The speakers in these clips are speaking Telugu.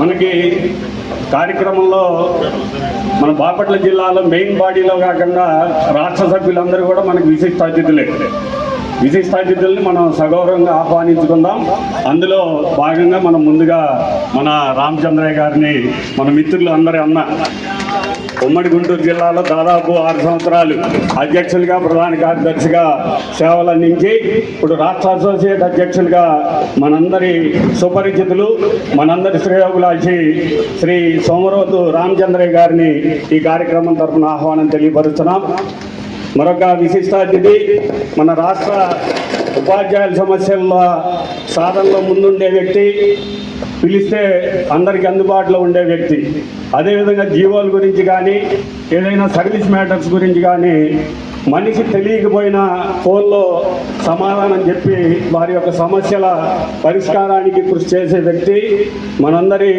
మనకి కార్యక్రమంలో మన బాపట్ల జిల్లాలో మెయిన్ బాడీలో కాకుండా రాష్ట్ర సభ్యులందరూ కూడా మనకి విశిష్ట అతిథులే. విజయ అతిథుల్ని మనం సగౌరవంగా ఆహ్వానించుకుందాం. అందులో భాగంగా మనం ముందుగా మన రామచంద్రయ్య గారిని మన మిత్రులు అందరి అన్న ఉమ్మడి గుంటూరు జిల్లాలో దాదాపు ఆరు సంవత్సరాలు అధ్యక్షులుగా ప్రధాన కార్యదర్శిగా సేవలు అందించి ఇప్పుడు రాష్ట్ర అసోసియేట్ అధ్యక్షులుగా మనందరి సుపరిచితులు మనందరి శ్రేయోగులాచి శ్రీ సోమరోతు రామచంద్రయ్య గారిని ఈ కార్యక్రమం తరఫున ఆహ్వానం తెలియపరుస్తున్నాం. మరొక విశిష్టాతిథి మన రాష్ట్ర ఉపాధ్యాయుల సమస్యల్లో సాధనలో ముందుండే వ్యక్తి పిలిస్తే అందరికీ అందుబాటులో ఉండే వ్యక్తి. అదేవిధంగా జీవోల గురించి కానీ ఏదైనా సర్వీస్ మ్యాటర్స్ గురించి కానీ మనిషి తెలియకపోయినా ఫోన్లో సమాధానం చెప్పి వారి యొక్క సమస్యల పరిష్కారానికి కృషి చేసే వ్యక్తి మనందరి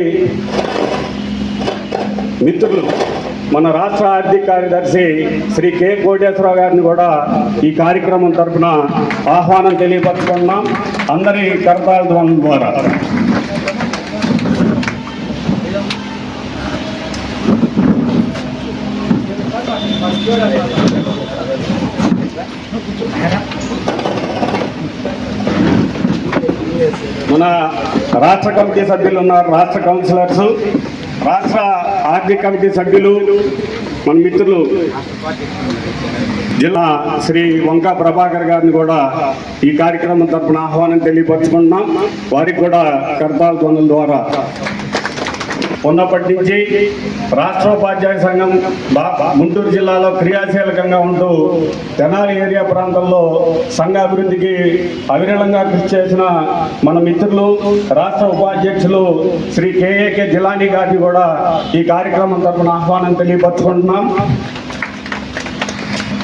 మిత్రులు. మన రాష్ట్ర ఆర్థిక కార్యదర్శి శ్రీ కె కోటేశ్వరరావు గారిని కూడా ఈ కార్యక్రమం తరఫున ఆహ్వానం తెలియపరుచుకున్నాం అందరి కరతాల ధ్వనుల ద్వారా. మన రాష్ట్ర కమిటీ సభ్యులు ఉన్నారు రాష్ట్ర కౌన్సిలర్స్ రాష్ట్ర ఆర్థిక కమిటీ సభ్యులు మన మిత్రులు జిల్లా శ్రీ వంకా ప్రభాకర్ గారిని కూడా ఈ కార్యక్రమం తరపున ఆహ్వానం తెలియపరుచుకుంటున్నాం. వారికి కూడా కర్తాల ధ్వనుల ద్వారా ఉన్నప్పటి నుంచి రాష్ట్రోపాధ్యాయ సంఘం గుంటూరు జిల్లాలో క్రియాశీలకంగా ఉంటూ తెనాలి ఏరియా ప్రాంతంలో సంఘ అభివృద్ధికి అవిరళంగా కృషి చేసిన మన మిత్రులు రాష్ట్ర ఉపాధ్యక్షులు శ్రీ కేఏకే జిలానీ గారిని కూడా ఈ కార్యక్రమం తరపున ఆహ్వానం తెలియపరుచుకుంటున్నాం.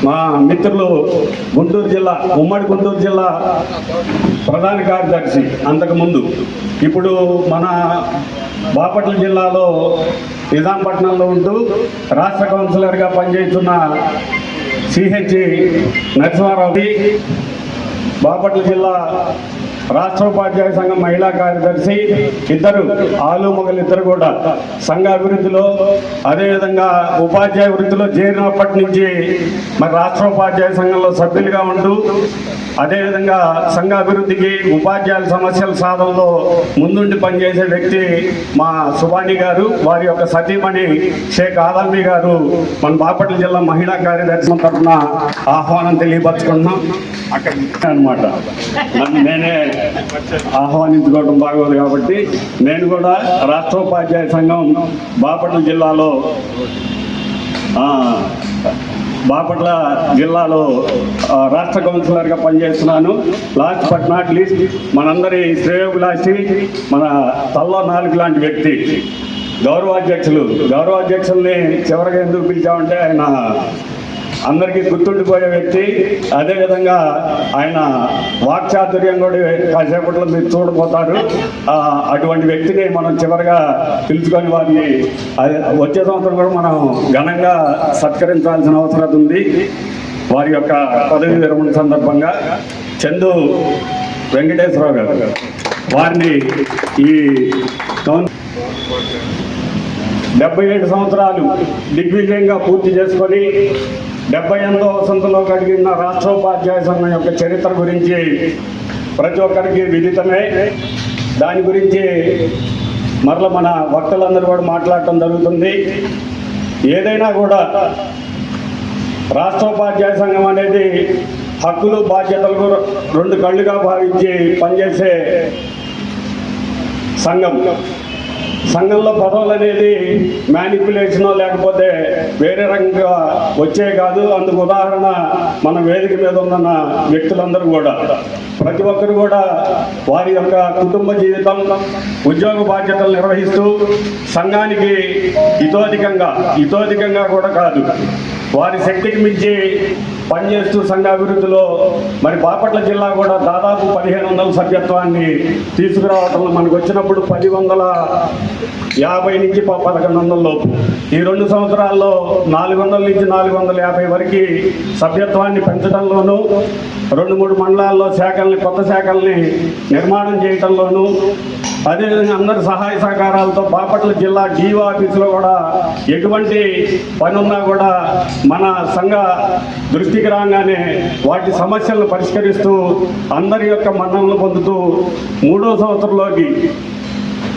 మా మిత్రులు గుంటూరు జిల్లా ఉమ్మడి గుంటూరు జిల్లా ప్రధాన కార్యదర్శి అంతకుముందు ఇప్పుడు మన బాపట్ల జిల్లాలో నిజాంపట్నంలో ఉంటూ రాష్ట్ర కౌన్సిలర్గా పనిచేస్తున్న సిహెచ్ నరసింహారావు బాపట్ల జిల్లా రాష్ట్ర ఉపాధ్యాయ సంఘం మహిళా కార్యదర్శి ఇద్దరు ఆలు మొగలు ఇద్దరు కూడా సంఘ అభివృద్ధిలో అదేవిధంగా ఉపాధ్యాయ వృద్ధిలో చేరినప్పటి నుంచి మరి రాష్ట్ర ఉపాధ్యాయ సంఘంలో సభ్యులుగా ఉంటూ అదేవిధంగా సంఘ అభివృద్ధికి ఉపాధ్యాయుల సమస్యల సాధనలో ముందుండి పనిచేసే వ్యక్తి మా సుభాణి గారు వారి యొక్క సతీమణి షేక్ ఆదల్మి గారు మన బాపట్ల జిల్లా మహిళా కార్యదర్శి తరఫున ఆహ్వానం తెలియపరచుకుంటున్నాం. అక్కడ అనమాట నేనే ఆహ్వానించుకోవడం బాగోదు కాబట్టి నేను కూడా రాష్ట్రోపాధ్యాయ సంఘం బాపట్ల జిల్లాలో బాపట్ల జిల్లాలో రాష్ట్ర కౌన్సిలర్గా పనిచేస్తున్నాను. లాస్ట్ బట్ నాట్ లీస్ట్ మనందరి శ్రేయోభిలాషి మన తల్లో నాలుగు లాంటి వ్యక్తి గౌరవాధ్యక్షులు. గౌరవాధ్యక్షుల్ని చివరిగా ఎందుకు పిలిచామంటే ఆయన అందరికీ గుర్తుండిపోయే వ్యక్తి. అదేవిధంగా ఆయన వాక్చాతుర్యం కూడా కాసేపట్లో మీరు చూడబోతారు. అటువంటి వ్యక్తిని మనం చివరిగా పిలుచుకొని వారిని వచ్చే సంవత్సరం కూడా మనం ఘనంగా సత్కరించాల్సిన అవసరం ఉంది. వారి యొక్క పదవి విరమణ సందర్భంగా చందు వెంకటేశ్వరరావు గారు వారిని ఈ డెబ్బై ఏడు సంవత్సరాలు దిగ్విజయంగా పూర్తి చేసుకొని డెబ్బై ఎనిమిదో వసంతలో కలిగిన రాష్ట్రోపాధ్యాయ సంఘం యొక్క చరిత్ర గురించి ప్రతి ఒక్కరికి విదితమే. దాని గురించి మరల మన వక్తలందరూ కూడా మాట్లాడటం జరుగుతుంది. ఏదైనా కూడా రాష్ట్రోపాధ్యాయ సంఘం అనేది హక్కులు బాధ్యతలకు రెండు కళ్ళుగా భావించి పనిచేసే సంఘం. సంఘంలో పదవులు అనేది మ్యానిపులేషన్ లేకపోతే వేరే రకంగా వచ్చే కాదు. అందుకు ఉదాహరణ మన వేదిక మీద ఉన్న వ్యక్తులందరూ కూడా. ప్రతి ఒక్కరు కూడా వారి యొక్క కుటుంబ జీవితం ఉద్యోగ బాధ్యతలు నిర్వహిస్తూ సంఘానికి ఇతోధికంగా ఇతోధికంగా కూడా కాదు. వారి శక్తికి మించి పనిచేస్తూ సంఘ అభివృద్ధిలో మరి బాపట్ల జిల్లా కూడా దాదాపు పదిహేను వందల సభ్యత్వాన్ని తీసుకురావటంలో మనకు వచ్చినప్పుడు పది వందల యాభై నుంచి పదకొండు వందల లోపు. ఈ రెండు సంవత్సరాల్లో నాలుగు వందల నుంచి నాలుగు వందల యాభై వరకు సభ్యత్వాన్ని పెంచడంలోనూ రెండు మూడు మండలాల్లో శాఖల్ని కొత్త శాఖల్ని నిర్మాణం చేయటంలోనూ అదేవిధంగా అందరి సహాయ సహకారాలతో బాపట్ల జిల్లా డిఓ ఆఫీసులో కూడా ఎటువంటి పని ఉన్నా కూడా మన సంఘ దృష్టికి రాగానే వాటి సమస్యలను పరిష్కరిస్తూ అందరి యొక్క మన్ననలు పొందుతూ మూడో సంవత్సరంలోకి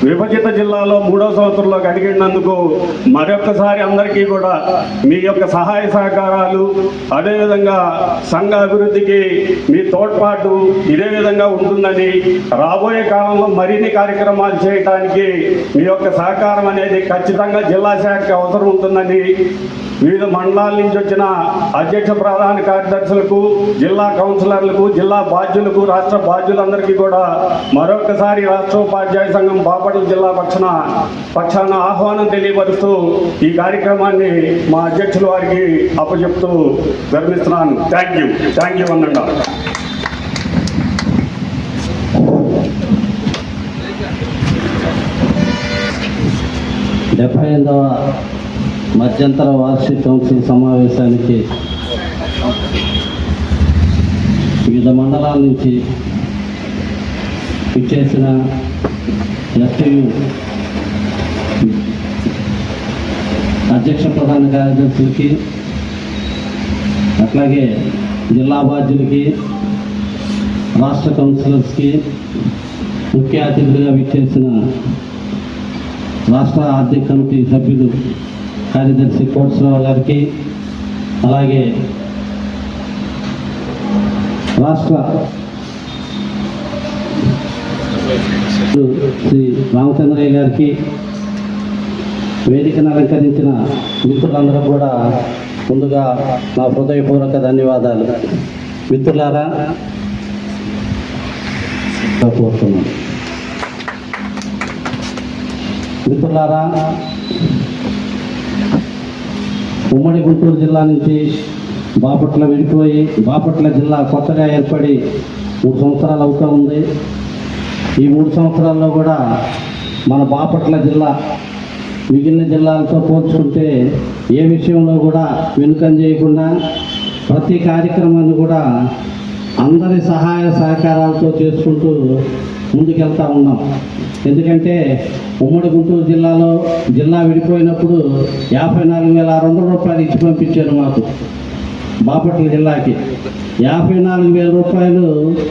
విభజిత జిల్లాలో మూడో సంవత్సరంలోకి అడిగినందుకు మరొకసారి అందరికీ కూడా మీ యొక్క సహాయ సహకారాలు అదేవిధంగా సంఘ అభివృద్ధికి మీ తోడ్పాటు ఇదే విధంగా ఉంటుందని రాబోయే కాలంలో మరిన్ని కార్యక్రమాలు చేయడానికి మీ యొక్క సహకారం అనేది ఖచ్చితంగా జిల్లా శాఖకి అవసరం ఉంటుందని వివిధ మండలాల నుంచి వచ్చిన అధ్యక్ష ప్రధాన కార్యదర్శులకు జిల్లా కౌన్సిలర్లకు జిల్లా బాధ్యులకు రాష్ట్ర బాధ్యులందరికీ కూడా మరొకసారి రాష్ట్ర ఉపాధ్యాయ సంఘం బాపట్ల జిల్లా పక్షాన పక్షాన ఆహ్వానం తెలియపరుస్తూ ఈ కార్యక్రమాన్ని మా అధ్యక్షుల వారికి అప్పచెప్తూ గర్మిస్తున్నాను థ్యాంక్ యూ థ్యాంక్ యూ అన్నండి డెబ్బై ఐదవ మధ్యంతర వార్షిక కౌన్సిల్ సమావేశానికి వివిధ మండలాల నుంచి ఇచ్చేసిన ఎస్టీయు అధ్యక్ష ప్రధాన కార్యదర్శులకి అట్లాగే జిల్లా బాధ్యులకి రాష్ట్ర కౌన్సిలర్స్కి ముఖ్య అతిథులుగా విచ్చేసిన రాష్ట్ర ఆర్థిక కమిటీ సభ్యులు కార్యదర్శి కోటేశ్వరరావు గారికి అలాగే రాష్ట్ర శ్రీ రామచంద్రయ్య గారికి వేదికను అలంకరించిన మిత్రులందరూ కూడా ముందుగా నా హృదయపూర్వక ధన్యవాదాలు. మిత్రులారా కోరుతున్నాను. మిత్రులారా ఉమ్మడి గుంటూరు జిల్లా నుంచి బాపట్ల విడిపోయి బాపట్ల జిల్లా కొత్తగా ఏర్పడి మూడు సంవత్సరాలు అవుతూ ఉంది. ఈ మూడు సంవత్సరాల్లో కూడా మన బాపట్ల జిల్లా మిగిలిన జిల్లాలతో పోల్చుకుంటే ఏ విషయంలో కూడా వెనుకం చేయకుండా ప్రతి కార్యక్రమాన్ని కూడా అందరి సహాయ సహకారాలతో చేసుకుంటూ ముందుకెళ్తా ఉన్నాం. ఎందుకంటే ఉమ్మడి గుంటూరు జిల్లాలో జిల్లా విడిపోయినప్పుడు యాభై నాలుగు వేల ఆరు వందల రూపాయలు ఇచ్చి పంపించారు మాకు బాపట్ల జిల్లాకి. యాభై నాలుగు వేల రూపాయలు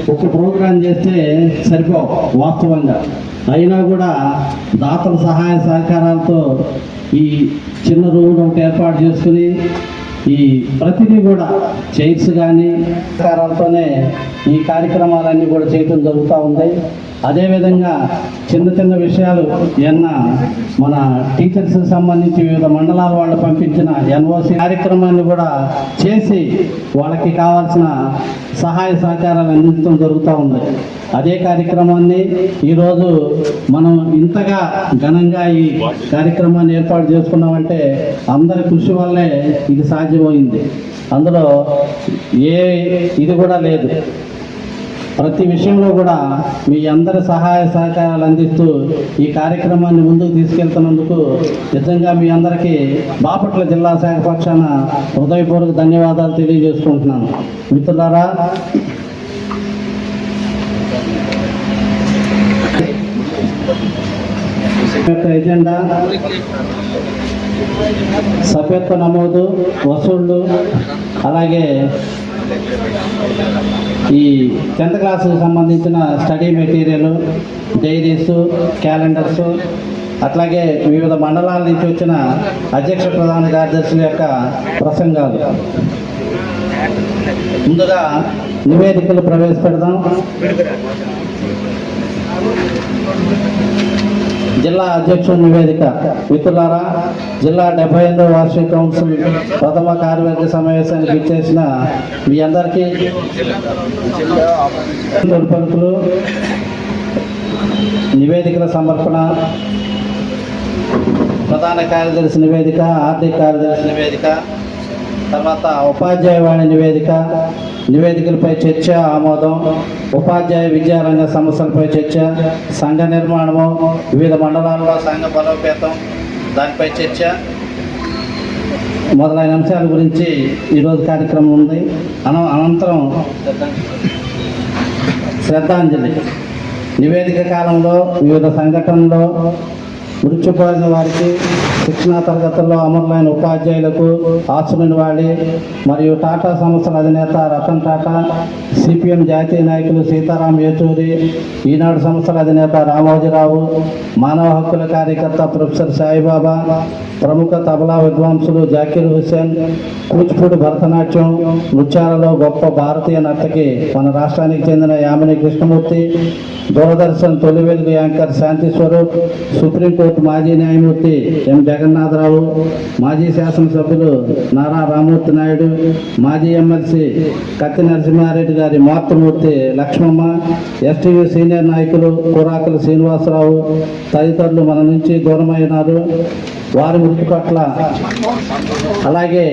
ఒక ప్రోగ్రాం చేస్తే సరిపోవు వాస్తవంగా. అయినా కూడా దాతల సహాయ సహకారాలతో ఈ చిన్న రూమ్ ఒకటి ఏర్పాటు చేసుకుని ఈ ప్రతిదీ కూడా చైర్స్ కానీ సహకారాలతోనే ఈ కార్యక్రమాలన్నీ కూడా చేయటం జరుగుతూ ఉంది. అదేవిధంగా చిన్న చిన్న విషయాలు ఏమన్నా మన టీచర్స్ సంబంధించి వివిధ మండలాల వాళ్ళు పంపించిన ఎన్ఓసి కార్యక్రమాన్ని కూడా చేసి వాళ్ళకి కావాల్సిన సహాయ సహకారాలు అందించడం జరుగుతూ ఉంది. అదే కార్యక్రమాన్ని ఈరోజు మనం ఇంతగా ఘనంగా ఈ కార్యక్రమాన్ని ఏర్పాటు చేసుకున్నామంటే అందరి కృషి వల్లే ఇది సాధ్యమైంది. అందులో ఏ ఇది కూడా లేదు. ప్రతి విషయంలో కూడా మీ అందరి సహాయ సహకారాలు అందిస్తూ ఈ కార్యక్రమాన్ని ముందుకు తీసుకెళ్తున్నందుకు నిజంగా మీ అందరికీ బాపట్ల జిల్లా శాఖ పక్షాన హృదయపూర్వక ధన్యవాదాలు తెలియజేసుకుంటున్నాను. మిత్రులారా ఎజెండా సభ్యత్వ నమోదు వసూళ్ళు అలాగే ఈ టెన్త్ క్లాసుకు సంబంధించిన స్టడీ మెటీరియల్ డైరీస్ క్యాలెండర్స్ అట్లాగే వివిధ మండలాల నుంచి వచ్చిన అధ్యక్ష ప్రధాన కార్యదర్శుల యొక్క ప్రసంగాలు. ముందుగా నివేదికలు ప్రవేశపెడదాం. జిల్లా అధ్యక్షుల నివేదిక. మిత్రులారా జిల్లా డెబ్బై ఎనిమిదవ వార్షిక కౌన్సిల్ ప్రథమ కార్యవర్గ సమావేశానికి ఇచ్చేసిన మీ అందరికీ తొలిపలుకులు నివేదికల సమర్పణ ప్రధాన కార్యదర్శి నివేదిక ఆర్థిక కార్యదర్శి నివేదిక తర్వాత ఉపాధ్యాయవాణి నివేదిక నివేదికలపై చర్చ ఆమోదం ఉపాధ్యాయ విద్యారంగ సమస్యలపై చర్చ సంఘ నిర్మాణము వివిధ మండలాల్లో సంఘ బలోపేతం దానిపై చర్చ. మొదలైన అంశాల గురించి ఈరోజు కార్యక్రమం ఉంది. అన అనంతరం శ్రద్ధాంజలి. నివేదిక కాలంలో వివిధ సంఘటనలో మృత్యుపోయిన పొందిన వారికి శిక్షణా తరగతుల్లో అమరులైన ఉపాధ్యాయులకు ఆశ్రమైన వాడి మరియు టాటా సంస్థల అధినేత రతన్ టాటా సిపిఎం జాతీయ నాయకులు సీతారాం యేచూరి ఈనాడు సంస్థల అధినేత రామోజీరావు మానవ హక్కుల కార్యకర్త ప్రొఫెసర్ సాయిబాబా ప్రముఖ తబలా విద్వాంసులు జాకీర్ హుస్సేన్ కూచిపూడి భరతనాట్యం నృత్యాలలో గొప్ప భారతీయ నర్తకి మన రాష్ట్రానికి చెందిన యామిని కృష్ణమూర్తి దూరదర్శన్ తొలి వెలుగు యాంకర్ శాంతి స్వరూప్ సుప్రీంకోర్టు మాజీ న్యాయమూర్తి ఎం. జగన్నాథరావు మాజీ శాసనసభ్యులు నారా రామూర్తి నాయుడు మాజీ ఎమ్మెల్సీ కత్తి నరసింహారెడ్డి గారి మాతృమూర్తి లక్ష్మమ్మ ఎస్టీవీ సీనియర్ నాయకులు కూరాకుల శ్రీనివాసరావు తదితరులు మన నుంచి దూరమైనారు వారి మృతి పట్ల అలాగే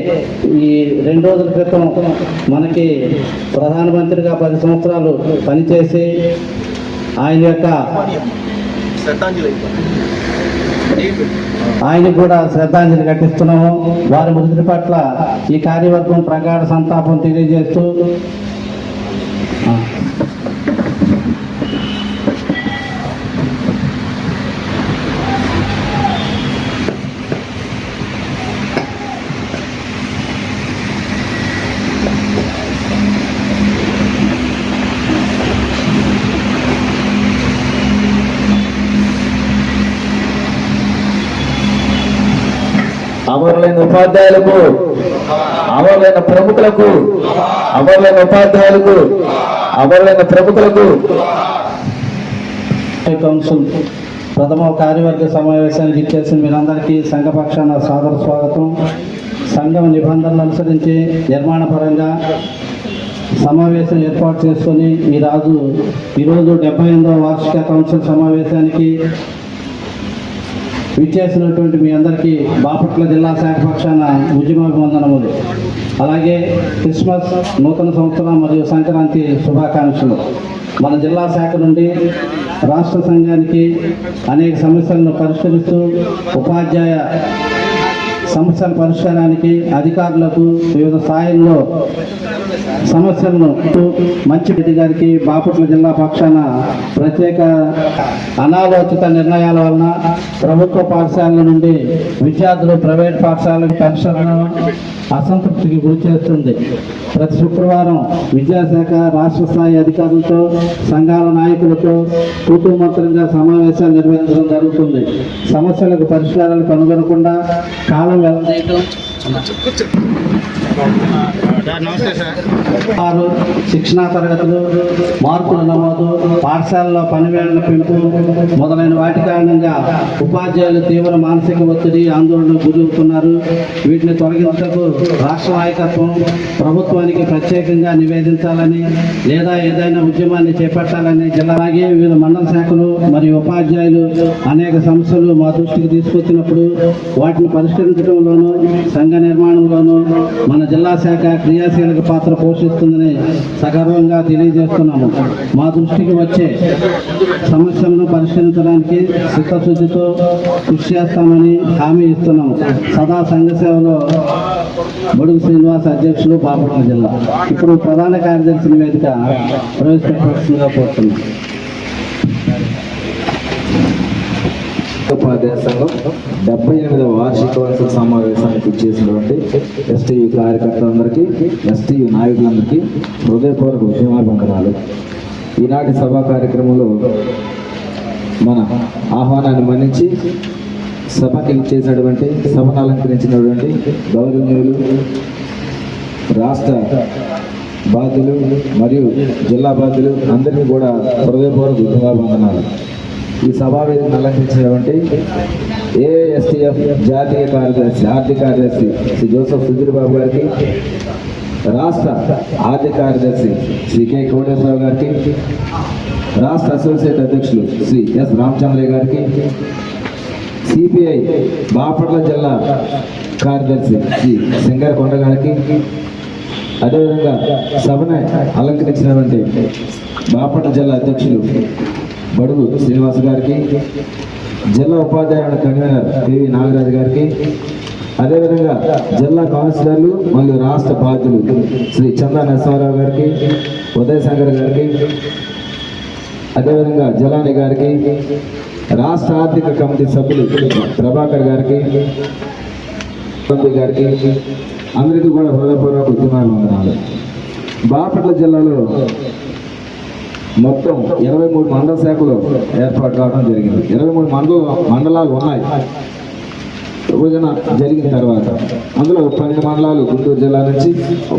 ఈ రెండు రోజుల క్రితం మనకి ప్రధానమంత్రిగా పది సంవత్సరాలు పనిచేసి ఆయన యొక్క ఆయన కూడా శ్రద్ధాంజలి ఘటిస్తున్నాము. వారి మృతి పట్ల ఈ కార్యవర్గం ప్రగాఢ సంతాపం తెలియజేస్తూ అమరులైన ఉపాధ్యాయులకు అమరులైన ప్రముఖులకు అమరులైన ఉపాధ్యాయులకు అమరులైన ప్రముఖులకు. కౌన్సిల్ ప్రథమ కార్యవర్గ సమావేశానికి ఇచ్చేసిన మీరందరికీ సంఘపక్షాన సాదర స్వాగతం. సంఘం నిబంధనలు అనుసరించి నిర్మాణపరంగా సమావేశం ఏర్పాటు చేసుకొని ఈరోజు రాజు ఈరోజు డెబ్బై ఎనిమిదవ వార్షిక కౌన్సిల్ సమావేశానికి విచ్చేసినటువంటి మీ అందరికీ బాపట్ల జిల్లా శాఖ పక్షాన ఉద్యమాభివందనములు. అలాగే క్రిస్మస్ నూతన సంవత్సరం మరియు సంక్రాంతి శుభాకాంక్షలు. మన జిల్లా శాఖ నుండి రాష్ట్ర సంఘానికి అనేక సమస్యలను పరిష్కరిస్తూ ఉపాధ్యాయ సమస్యల పరిష్కారానికి అధికారులకు వివిధ స్థాయిల్లో సమస్యలను మంచి రెడ్డి గారికి బాపట్ల జిల్లా పక్షాన ప్రత్యేక అనాలోచిత నిర్ణయాల వలన ప్రభుత్వ పాఠశాలల నుండి విద్యార్థులు ప్రైవేట్ పాఠశాలకు పెన్షన్లను అసంతృప్తికి గురి చేస్తుంది. ప్రతి శుక్రవారం విద్యాశాఖ రాష్ట్ర స్థాయి అధికారులతో సంఘాల నాయకులతో కుటుంబంతరంగా సమావేశాలు నిర్వహించడం జరుగుతుంది. సమస్యలకు పరిష్కారాలు కనుగొనకుండా కాలం వెళ్ళదీయటం వారు శిక్షణా తరగతులు మార్పుల నమోదు పాఠశాలలో పనివేళ్ళ పెంపు మొదలైన వాటి కారణంగా ఉపాధ్యాయులు తీవ్ర మానసిక ఒత్తిడి ఆందోళనకు గురవుతున్నారు. వీటిని తొలగించటకు రాష్ట్ర నాయకత్వం ప్రభుత్వానికి ప్రత్యేకంగా నివేదించాలని లేదా ఏదైనా ఉద్యమాన్ని చేపట్టాలని జిల్లాగే వివిధ మండల శాఖలు మరియు ఉపాధ్యాయులు అనేక సమస్యలు మా దృష్టికి తీసుకొచ్చినప్పుడు వాటిని పరిష్కరించడంలోనూ సంఘ సంఘ నిర్మాణంలోనూ మన జిల్లా శాఖ క్రియాశీలక పాత్ర పోషిస్తుందని సగర్వంగా తెలియజేస్తున్నాము. మా దృష్టికి వచ్చే సమస్యలను పరిష్కరించడానికి చిత్తశుద్ధితో కృషి చేస్తామని హామీ ఇస్తున్నాము. సదా సంఘ సేవలో బడుగు శ్రీనివాస్ అధ్యక్షులు బాపట్ల జిల్లా. ఇప్పుడు ప్రధాన కార్యదర్శి నివేదిక ప్రవేశపెట్టవలసిందిగా కోరుతున్నాం. ఉపాధ్యాయ సంఘం డెబ్బై ఎనిమిదవ వార్షికోత్సవ సమావేశానికి ఇచ్చేసినటువంటి ఎస్టీయు కార్యకర్తలందరికీ ఎస్టీయు నాయకులందరికీ హృదయపూర్వక ఉద్యమాభివందనాలు ఈనాటి సభా కార్యక్రమంలో మన ఆహ్వానాన్ని మన్నించి సభకి ఇచ్చేసినటువంటి సభను అలంకరించినటువంటి గౌరవనీయులు రాష్ట్ర బాధ్యులు మరియు జిల్లా బాధ్యులు అందరికీ కూడా హృదయపూర్వక ఉద్యమాభివందనాలు ఈ సభావేదికను అలంకరించినటువంటి ఏఎస్టీఎఫ్ జాతీయ కార్యదర్శి ఆర్థిక కార్యదర్శి శ్రీ జోసఫ్ సుధీర్ బాబు గారికి రాష్ట్ర ఆర్థిక కార్యదర్శి శ్రీ కె కోటేశ్వరరావు గారికి రాష్ట్ర అసోసియేట్ అధ్యక్షులు శ్రీ ఎస్ రామచంద్రయ్య గారికి సిపిఐ బాపట్ల జిల్లా కార్యదర్శి శ్రీ సింగర్ కొండ గారికి అదేవిధంగా సభను అలంకరించినటువంటి బాపట్ల జిల్లా అధ్యక్షులు బడుగు శ్రీనివాస్ గారికి జిల్లా ఉపాధ్యాయుల కన్వీనర్ పివి నాగరాజు గారికి అదేవిధంగా జిల్లా కౌన్సిలర్లు మరియు రాష్ట్ర బాధ్యులు శ్రీ చందా నరసింహారావు గారికి ఉదయశంకర్ గారికి అదేవిధంగా జలాని గారికి రాష్ట్ర ఆర్థిక కమిటీ సభ్యులు ప్రభాకర్ గారికి గారికి అందరికీ కూడా హృదయపూర్వక ఉద్యమాలు వందనాలు బాపట్ల జిల్లాలో మొత్తం ఇరవై మూడు మండల శాఖలు ఏర్పాటు కావడం జరిగింది. ఇరవై మూడు మండల మండలాలు ఉన్నాయి. విభజన జరిగిన తర్వాత అందులో పన్నెండు మండలాలు గుంటూరు జిల్లా నుంచి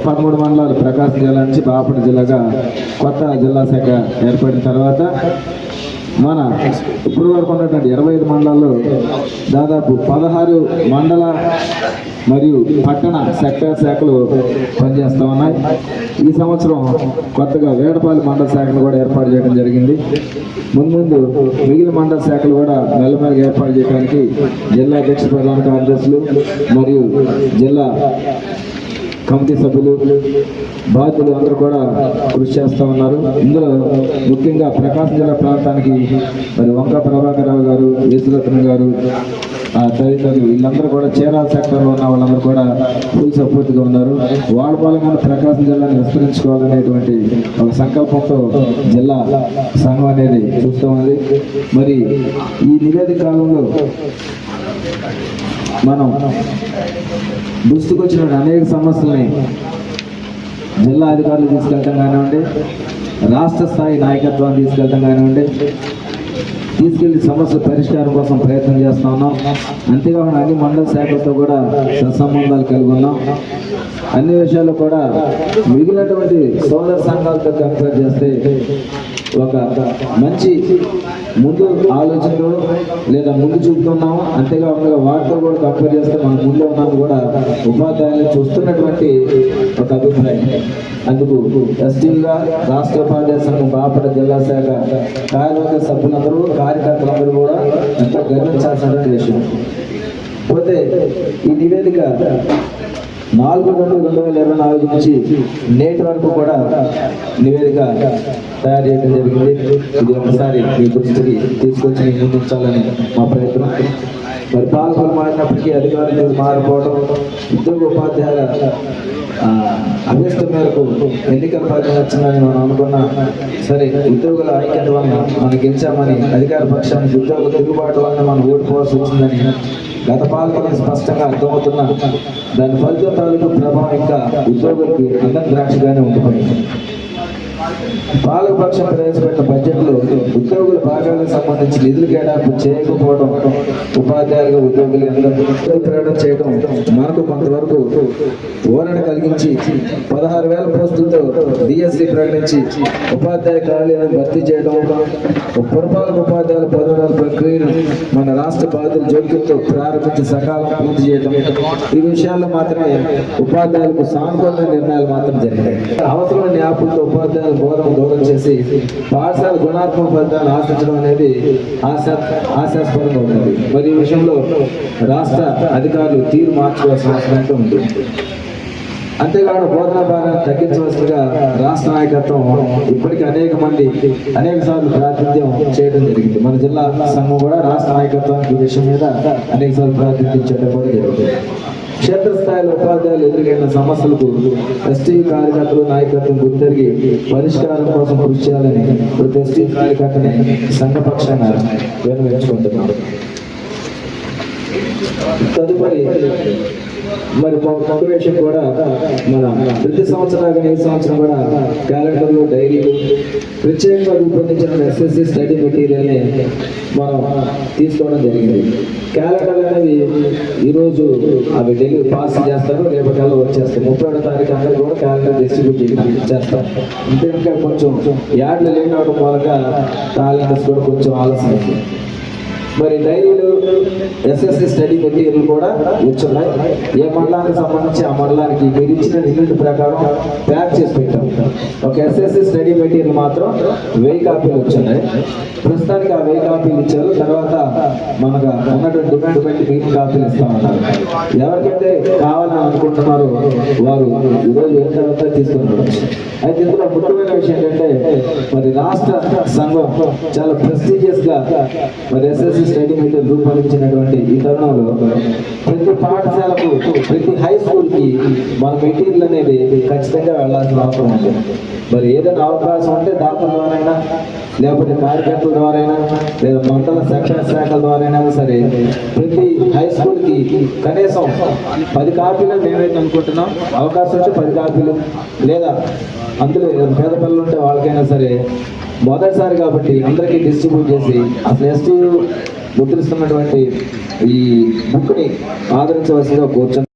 పదమూడు మండలాలు ప్రకాశం జిల్లా నుంచి బాపట జిల్లాగా కొత్త జిల్లా శాఖ ఏర్పడిన తర్వాత మన ఇప్పుడు వరకు ఉన్నటువంటి ఇరవై ఐదు మండలాల్లో దాదాపు పదహారు మండల మరియు పట్టణ సెక్టర్ శాఖలు పనిచేస్తూ ఉన్నాయి. ఈ సంవత్సరం కొత్తగా వేడపాలి మండల శాఖలు కూడా ఏర్పాటు చేయడం జరిగింది. ముందు ముందు మిగిలిన మండల శాఖలు కూడా మెల్లమెల్లగా ఏర్పాటు చేయడానికి జిల్లా అధ్యక్ష ప్రధాన కార్యదర్శులు మరియు జిల్లా కమిటీ సభ్యులు బాధ్యులు అందరూ కూడా కృషి చేస్తూ ఉన్నారు. ఇందులో ముఖ్యంగా ప్రకాశం జిల్లా ప్రాంతానికి మరి వంక ప్రభాకరరావు గారు యేసురత్న గారు ఆ తదితరులు వీళ్ళందరూ కూడా చీరాల సెక్టర్లో ఉన్న వాళ్ళందరూ కూడా ఫుల్ సపోర్ట్గా ఉన్నారు. వాళ్ళ మూలంగా ప్రకాశం జిల్లాని విస్తరించుకోవాలనేటువంటి ఒక సంకల్పంతో జిల్లా సంఘం అనేది చూస్తూ ఉంది. మరి ఈ నివేదిక కాలంలో మనం దృష్టికొచ్చినటువంటి అనేక సమస్యల్ని జిల్లా అధికారులు తీసుకెళ్ళటం కానివ్వండి రాష్ట్ర స్థాయి నాయకత్వాన్ని తీసుకెళ్ళటం కానివ్వండి తీసుకెళ్ళి సమస్య పరిష్కారం కోసం ప్రయత్నం చేస్తా ఉన్నాం. అంతేకాకుండా అన్ని మండల శాఖలతో కూడా సత్సంబంధాలు కలిగి ఉన్నాం. అన్ని విషయాల్లో కూడా మిగిలినటువంటి సోదర సంఘాలతో కంపేర్ చేస్తే ఒక మంచి ముందు ఆలోచనలో లేదా ముందు చూపుతున్నాము? అంతేకాకుండా వాటితో కూడా కంపేర్ చేస్తే మన ముందు ఉన్నాము కూడా ఉపాధ్యాయులు చూస్తున్నటువంటి ఒక అభిప్రాయం. అందుకు ఎస్టీగా రాష్ట్ర ఉపాధ్యాయ సంఘం బాపట జిల్లా శాఖ కార్యవర్గ సభ్యులందరూ కార్యకర్తలందరూ కూడా ఎంతో గర్వించాల్సినటువంటి విషయం. పోతే ఈ నివేదిక నాలుగు రెండు రెండు వేల ఇరవై నాలుగు నుంచి నేటి వరకు కూడా నివేదిక తయారు చేయడం జరిగింది. ఇది ఒకసారి మీ దృష్టికి తీసుకొచ్చి మీ మా ప్రయత్నం. మరి పాలకులు మారినప్పటికీ అధికారులు మారిపోవడం ఉద్యోగ ఉపాధ్యాయుల ఆ, అభ్యర్థి మేరకు ఎన్నికల ఫలితం వచ్చిందని మనం అనుకున్నా సరే ఉద్యోగుల ఐక్యత వలన మనం గెలిచామని అధికార పక్షానికి ఉద్యోగ తిరుగుబాటు వలన మనం ఓడిపోవాల్సి వచ్చిందని గత పాలకులకు స్పష్టంగా అర్థమవుతున్న దాని ఫలితాలకు ప్రభావం ఇంకా ఉద్యోగులకు అందం ద్రాక్షగానే ఉండిపోయింది. పాలకపక్షం ప్రవేశపెట్టిన బడ్జెట్లో ఉద్యోగుల భాగాలకు సంబంధించి నిధులు కేటాయింపు చేయకపోవడం ఉపాధ్యాయులుగా ఉద్యోగులు అందరూ ప్రకటన చేయడం మనకు కొంతవరకు ఓరణ కలిగించి పదహారు వేల పోస్టులతో డిఎస్సి ప్రకటించి ఉపాధ్యాయ ఖాళీలను భర్తీ చేయడం పురపాలక ఉపాధ్యాయుల పదవుల ప్రక్రియను మన రాష్ట్ర బాధ్యుల జోక్యంతో ప్రారంభించి సకాలం పూర్తి చేయడం. ఈ విషయాల్లో మాత్రమే ఉపాధ్యాయులకు సానుకూల నిర్ణయాలు మాత్రం జరిగాయి. అవసరమైన యాప్లతో ఉపాధ్యాయులు గౌరవం దూరం చేసి పాఠశాల గుణాత్మక ఫలితాన్ని ఆశించడం అనేది ఆశా ఆశాస్పదంగా ఉన్నది. మరి ఈ విషయంలో రాష్ట్ర అధికారులు తీరు మార్చుకోవాల్సిన అవసరం ఉంది? అంతేకాదు బోధనా భారాన్ని తగ్గించవలసిందిగా రాష్ట్ర నాయకత్వం ఇప్పటికీ అనేక మంది అనేక సార్లు ప్రాతినిధ్యం చేయడం జరిగింది. మన జిల్లా సంఘం కూడా రాష్ట్ర నాయకత్వానికి ఈ విషయం మీద అనేక సార్లు ప్రాతినిధ్యం చేయడం కూడా జరుగుతుంది క్షేత్రస్థాయిలో ఉపాధ్యాయులు ఎదురుగైన సమస్యలకు ఎస్టీ కార్యకర్తలు నాయకత్వం గుర్తెరిగి పరిష్కారం కోసం కృషి చేయాలని ప్రతి ఎస్టీ కార్యకర్తని సంఘపక్షాన విన్నవించుకుంటున్నాం. తదుపరి మరి కాంగ్రెషన్ కూడా మన ప్రతి సంవత్సరం కానీ ఈ సంవత్సరం కూడా క్యాలెండర్లు డైరీలు ప్రత్యేకంగా రూపొందించిన ఎస్ఎస్సి స్టడీ మెటీరియల్ని మనం తీసుకోవడం జరిగింది. క్యాలెండర్ అనేవి ఈరోజు అవి డెలివరీ పాస్ చేస్తారు రేపటికల్లా వచ్చేస్తాయి. ముప్పై ఏడో తారీఖు అందరూ కూడా క్యాలెండర్ డిస్ట్రిబ్యూట్ చేస్తాం ఇంకా కొంచెం యాడ్లు లేనవడం మూలంగా క్యాలెండర్స్ కూడా కొంచెం ఆలస్యం మరి డైరీలు ఎస్ఎస్సి స్టడీ మెటీరియల్ కూడా ఇచ్చున్నాయి ఏ మండలానికి సంబంధించి ఆ మండలానికి మీరు ఇచ్చిన లిమిట్ ప్రకారం ప్యాక్ చేసి పెట్టాం. ఒక ఎస్ఎస్సి స్టడీ మెటీరియల్ మాత్రం వెయ్యి కాపీలు వచ్చున్నాయి ప్రస్తుతానికి ఆ వెయ్యి కాపీలు ఇచ్చారు. తర్వాత మనకు ఉన్నటువంటి డిమాండ్ బట్టి మిగిలిన కాపీలు ఇస్తామన్నారు ఎవరికైతే కావాలని అనుకుంటున్నారో వారు ఈరోజు ఏం తర్వాత తీసుకున్నారు. అయితే ఇందులో ముఖ్యమైన విషయం ఏంటంటే మరి రాష్ట్ర సంఘం చాలా ప్రెస్టీజియస్గా మరి ఎస్ఎస్సి స్టడీ మెటీరియల్ రూపొందించినటువంటి ఈ తరుణంలో ప్రతి పాఠశాలకు ప్రతి హై స్కూల్కి మన మెటీరియల్ అనేది ఖచ్చితంగా వెళ్ళాల్సిన అవసరం ఉంది. మరి ఏదైనా అవకాశం ఉంటే దాతల ద్వారైనా లేకపోతే కార్యకర్తల ద్వారైనా లేదా మండల శిక్షణ శాఖల ద్వారైనా సరే ప్రతి హై స్కూల్కి కనీసం పది కాపీలు మేమైతే అనుకుంటున్నాం. అవకాశం ఉంటే పది కాపీలు లేదా అందులో పేద పిల్లలు ఉంటే వాళ్ళకైనా సరే మొదటిసారి కాబట్టి అందరికీ డిస్ట్రిబ్యూట్ చేసి అసలు ఎస్టీ ముద్రిస్తున్నటువంటి ఈ బుక్ని ఆదరించవలసిందిగా కూర్చొని